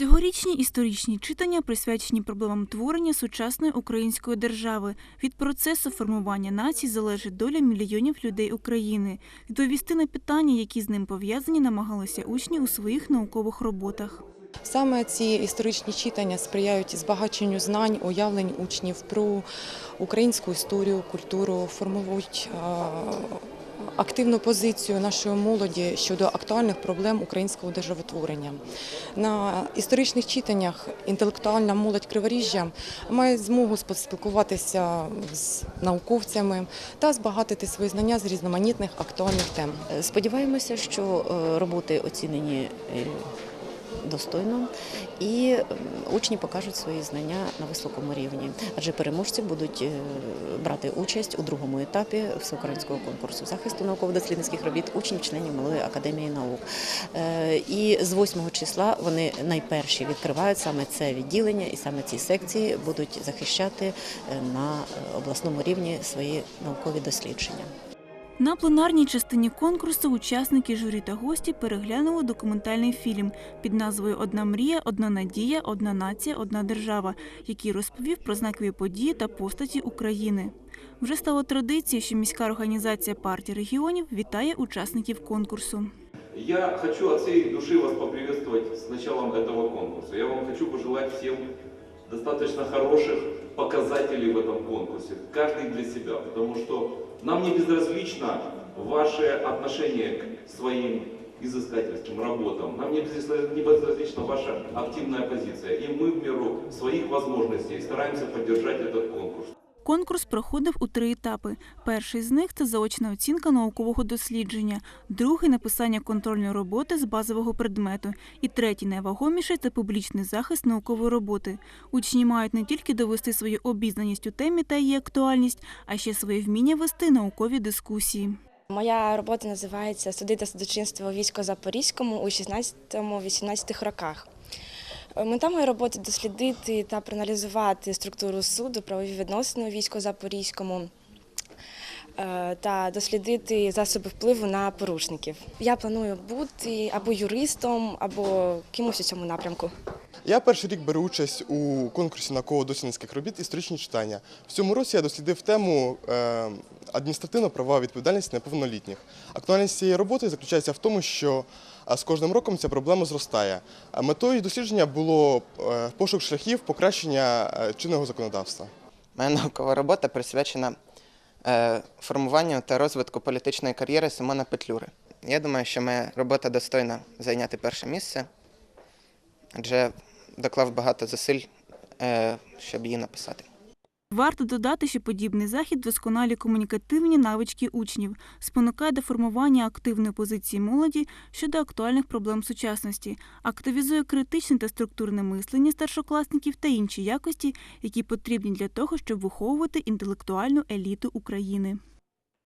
Цьогорічні історичні читання присвячені проблемам творення сучасної української держави. Від процесу формування нації залежить доля мільйонів людей України. Відповісти на питання, які з ним пов'язані, намагалися учні у своїх наукових роботах. Саме ці історичні читання сприяють збагаченню знань, уявлень учнів про українську історію, культуру, формують активну позицію нашої молоді щодо актуальних проблем українського державотворення. На історичних читаннях інтелектуальна молодь Криворіжжя має змогу спілкуватися з науковцями та збагатити свої знання з різноманітних актуальних тем. Сподіваємося, що е, роботи оцінені е, достойно і учні покажуть свої знання на високому рівні, адже переможці будуть е, брати участь у другому етапі всеукраїнського конкурсу захисту науково-дослідницьких робіт учнів членів Малої академії наук. Е, І з 8 числа вони найперші відкривають саме це відділення, і саме ці секції будуть захищати е, на обласному рівні свої наукові дослідження. На пленарній частині конкурсу учасники журі та гості переглянули документальний фільм під назвою Одна мрія, одна надія, одна нація, одна держава, який розповів про знакові події та постаті України. Вже стало традицією, що міська організація партії регіонів вітає учасників конкурсу. Я хочу от всей души вас поприветствовать с началом этого конкурса. Я вам хочу пожелать всем достаточно хороших показателей в этом конкурсе, каждый для себя, потому что нам не безразлично ваше отношение к своим изыскательским работам, нам не безразлична ваша активная позиция, и мы в меру своих возможностей стараемся поддержать этот конкурс. Конкурс проходив у три етапи. Перший з них це заочна оцінка наукового дослідження, другий написання контрольної роботи з базового предмету, і третій найвагоміший це публічний захист наукової роботи. Учні мають не тільки довести свою обізнаність у темі та її актуальність, а ще своє вміння вести наукові дискусії. Моя робота називається Суди та судочинство у військо-запорізькому у 16-18 роках. Мета моєї роботи дослідити та проаналізувати структуру суду, правові відносини у військо-запорізькому е, та дослідити засоби впливу на порушників. Я планую бути або юристом, або кимось у цьому напрямку. Я перший рік беру участь у конкурсі науково-дослідницьких робіт історичні читання. В цьому році я дослідив тему е, адміністративно-правова відповідальність неповнолітніх. Актуальність цієї роботи заключається в тому, що е, з кожним роком ця проблема зростає. Метою дослідження було е, пошук шляхів покращення е, чинного законодавства. Моя наукова робота присвячена е, формуванню та розвитку політичної кар'єри Симона Петлюри. Я думаю, що моя робота достойна зайняти перше місце, адже доклав багато зусиль, е, щоб її написати. Варто додати, що подібний захід досконалі комунікативні навички учнів, спонукає до формування активної позиції молоді щодо актуальних проблем сучасності, активізує критичне та структурне мислення старшокласників та інші якості, які потрібні для того, щоб виховувати інтелектуальну еліту України.